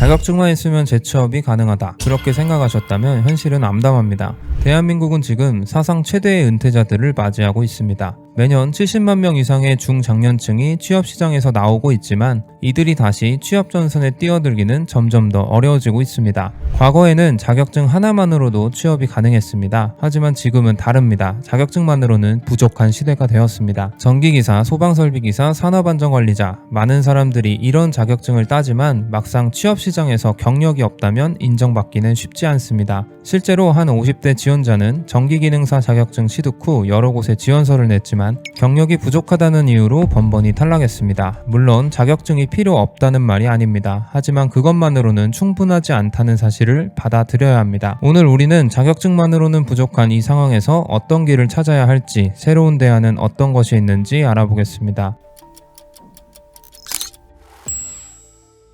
자격증만 있으면 재취업이 가능하다. 그렇게 생각하셨다면 현실은 암담합니다. 대한민국은 지금 사상 최대의 은퇴자들을 맞이하고 있습니다. 매년 70만 명 이상의 중장년층이 취업 시장에서 나오고 있지만 이들이 다시 취업 전선에 뛰어들기는 점점 더 어려워지고 있습니다. 과거에는 자격증 하나만으로도 취업이 가능했습니다. 하지만 지금은 다릅니다. 자격증만으로는 부족한 시대가 되었습니다. 전기기사, 소방설비기사, 산업안전관리자 많은 사람들이 이런 자격증을 따지만 막상 취업 시 장에서 경력이 없다면 인정받기는 쉽지 않습니다. 실제로 한 50대 지원자는 전기기능사 자격증 취득 후 여러 곳에 지원서를 냈지만 경력이 부족하다는 이유로 번번이 탈락했습니다. 물론 자격증이 필요 없다는 말이 아닙니다. 하지만 그것만으로는 충분하지 않다는 사실을 받아들여야 합니다. 오늘 우리는 자격증만으로는 부족한 이 상황에서 어떤 길을 찾아야 할지, 새로운 대안은 어떤 것이 있는지 알아보겠습니다.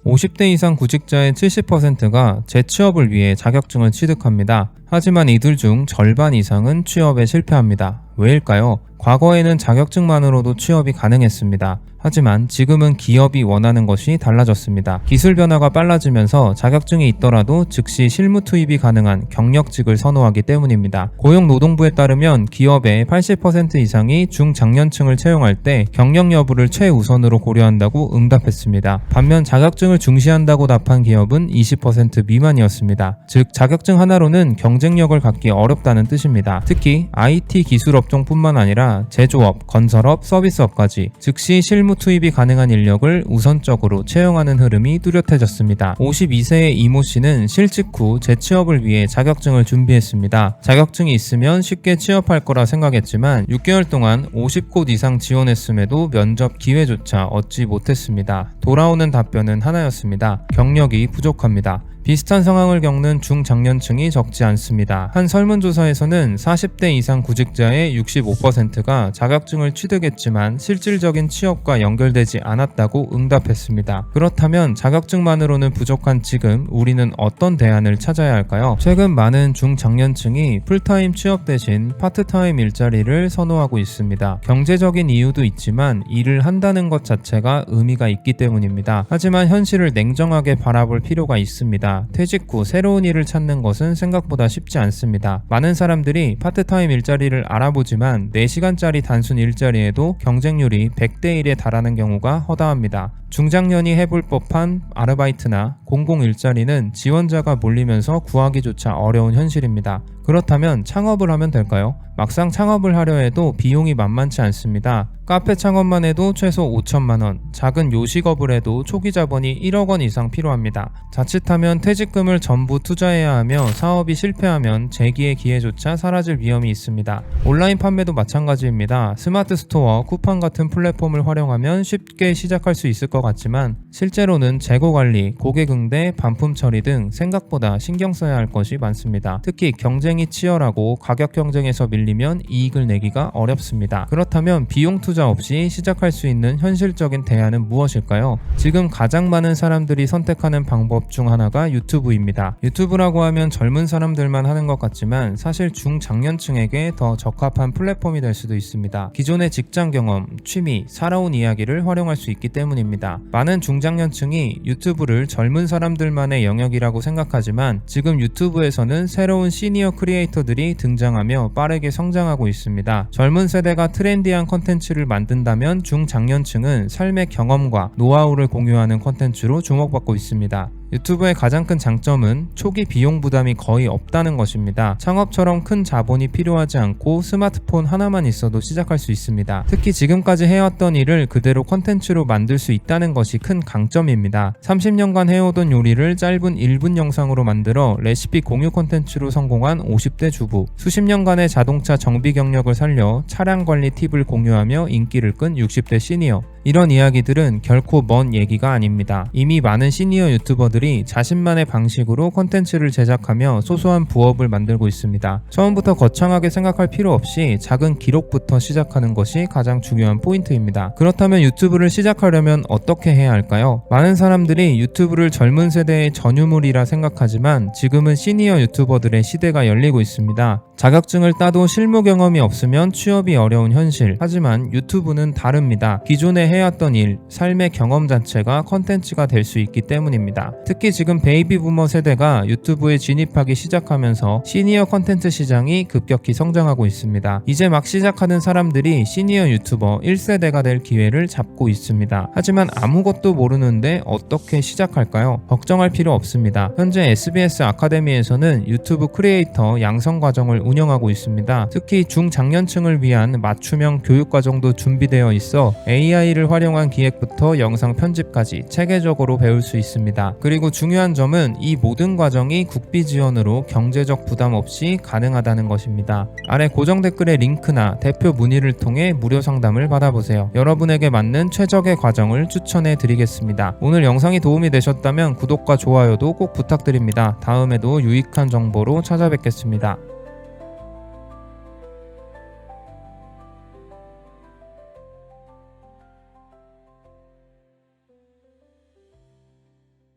50대 이상 구직자의 70%가 재취업을 위해 자격증을 취득합니다. 하지만 이들 중 절반 이상은 취업에 실패합니다. 왜일까요? 과거에는 자격증만으로도 취업이 가능했습니다. 하지만 지금은 기업이 원하는 것이 달라졌습니다. 기술 변화가 빨라지면서 자격증이 있더라도 즉시 실무 투입이 가능한 경력직을 선호하기 때문입니다. 고용노동부에 따르면 기업의 80% 이상이 중장년층을 채용할 때 경력 여부를 최우선으로 고려한다고 응답했습니다. 반면 자격증을 중시한다고 답한 기업은 20% 미만이었습니다. 즉 자격증 하나로는 경 쟁력을 갖기 어렵다는 뜻입니다. 특히 IT 기술 업종뿐만 아니라 제조업, 건설업, 서비스업까지 즉시 실무 투입이 가능한 인력을 우선적으로 채용하는 흐름이 뚜렷해졌습니다. 52세의 이모 씨는 실직 후 재취업을 위해 자격증을 준비했습니다. 자격증이 있으면 쉽게 취업할 거라 생각했지만 6개월 동안 50곳 이상 지원했음에도 면접 기회조차 얻지 못했습니다. 돌아오는 답변은 하나였습니다. 경력이 부족합니다. 비슷한 상황을 겪는 중장년층이 적지 않습니다. 한 설문조사에서는 40대 이상 구직자의 65%가 자격증을 취득했지만 실질적인 취업과 연결되지 않았다고 응답했습니다. 그렇다면 자격증만으로는 부족한 지금 우리는 어떤 대안을 찾아야 할까요? 최근 많은 중장년층이 풀타임 취업 대신 파트타임 일자리를 선호하고 있습니다. 경제적인 이유도 있지만 일을 한다는 것 자체가 의미가 있기 때문입니다. 하지만 현실을 냉정하게 바라볼 필요가 있습니다. 퇴직 후 새로운 일을 찾는 것은 생각보다 쉽지 않습니다. 많은 사람들이 파트타임 일자리를 알아보지만 4시간짜리 단순 일자리에도 경쟁률이 100대 1에 달하는 경우가 허다합니다. 중장년이 해볼 법한 아르바이트나 공공 일자리는 지원자가 몰리면서 구하기조차 어려운 현실입니다. 그렇다면 창업을 하면 될까요? 막상 창업을 하려 해도 비용이 만만치 않습니다. 카페 창업만 해도 최소 5천만 원, 작은 요식업을 해도 초기 자본이 1억 원 이상 필요합니다. 자칫하면 퇴직금을 전부 투자해야 하며 사업이 실패하면 재기의 기회조차 사라질 위험이 있습니다. 온라인 판매도 마찬가지입니다. 스마트 스토어, 쿠팡 같은 플랫폼을 활용하면 쉽게 시작할 수 있을 것 같지만 실제로는 재고 관리, 고객 응대, 반품 처리 등 생각보다 신경 써야 할 것이 많습니다. 특히 경쟁이 치열하고 가격 경쟁에서 밀리면 이익을 내기가 어렵습니다. 그렇다면 비용 투자 없이 시작할 수 있는 현실적인 대안은 무엇일까요? 지금 가장 많은 사람들이 선택하는 방법 중 하나가 유튜브입니다. 유튜브라고 하면 젊은 사람들만 하는 것 같지만 사실 중장년층에게 더 적합한 플랫폼이 될 수도 있습니다. 기존의 직장 경험, 취미, 살아온 이야기를 활용할 수 있기 때문입니다. 많은 중장년층이 유튜브를 젊은 사람들만의 영역이라고 생각하지만 지금 유튜브에서는 새로운 시니어 크리에이터들이 등장하며 빠르게 성장하고 있습니다. 젊은 세대가 트렌디한 컨텐츠를 만든다면 중장년층은 삶의 경험과 노하우를 공유하는 컨텐츠로 주목받고 있습니다. 유튜브의 가장 큰 장점은 초기 비용 부담이 거의 없다는 것입니다. 창업처럼 큰 자본이 필요하지 않고 스마트폰 하나만 있어도 시작할 수 있습니다. 특히 지금까지 해왔던 일을 그대로 컨텐츠로 만들 수 있다는 것이 큰 강점입니다. 30년간 해오던 요리를 짧은 1분 영상으로 만들어 레시피 공유 컨텐츠로 성공한 50대 주부, 수십 년간의 자동차 정비 경력을 살려 차량 관리 팁을 공유하며 인기를 끈 60대 시니어, 이런 이야기들은 결코 먼 얘기가 아닙니다. 이미 많은 시니어 유튜버들 이 자신만의 방식으로 콘텐츠를 제작하며 소소한 부업을 만들고 있습니다. 처음부터 거창하게 생각할 필요 없이 작은 기록부터 시작하는 것이 가장 중요한 포인트입니다. 그렇다면 유튜브를 시작하려면 어떻게 해야 할까요? 많은 사람들이 유튜브를 젊은 세대의 전유물이라 생각하지만 지금은 시니어 유튜버들의 시대가 열리고 있습니다. 자격증을 따도 실무 경험이 없으면 취업이 어려운 현실. 하지만 유튜브는 다릅니다. 기존에 해왔던 일, 삶의 경험 자체가 컨텐츠가 될 수 있기 때문입니다. 특히 지금 베이비 부머 세대가 유튜브에 진입하기 시작하면서 시니어 컨텐츠 시장이 급격히 성장하고 있습니다. 이제 막 시작하는 사람들이 시니어 유튜버 1세대가 될 기회를 잡고 있습니다. 하지만 아무것도 모르는데 어떻게 시작할까요? 걱정할 필요 없습니다. 현재 SBS 아카데미에서는 유튜브 크리에이터 양성 과정을 운영하고 있습니다. 특히 중장년층을 위한 맞춤형 교육 과정도 준비되어 있어 AI를 활용한 기획부터 영상 편집까지 체계적으로 배울 수 있습니다. 그리고 중요한 점은 이 모든 과정이 국비 지원으로 경제적 부담 없이 가능하다는 것입니다. 아래 고정 댓글의 링크나 대표 문의를 통해 무료 상담을 받아보세요. 여러분에게 맞는 최적의 과정을 추천해 드리겠습니다. 오늘 영상이 도움이 되셨다면 구독과 좋아요도 꼭 부탁드립니다. 다음에도 유익한 정보로 찾아뵙겠습니다.